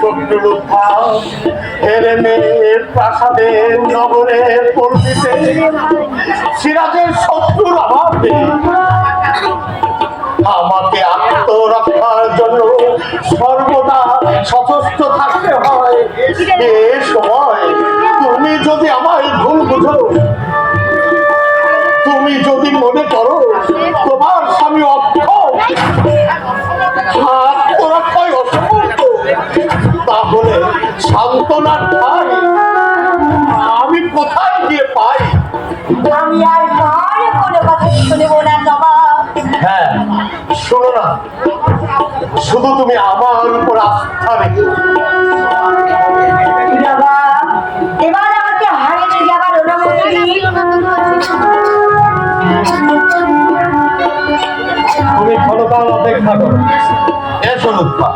শত্রুর উত্থান মেয়ের প্রাসাদে নগরে সিরাজের শত্রুর আমাকে আত্মরক্ষার জন্য সর্বদা সচেষ্ট থাকতে হয়। এ সময় তুমি যদি আমায় ভুল বুঝো, তুমি যদি মনে করো তোমার সান্ত্বনার ঠাই আমি কোথায় গিয়ে পাই? আমি আর কার কোনো কথা শুনব না নবাব হ্যাঁ শোনো না শুধু তুমি আমার উপর আস্থা রেখো। এবার আমাকে যাবার অনুমতি দিন। তুমি ক্ষণকাল অপেক্ষা করো। এসো লুৎফা।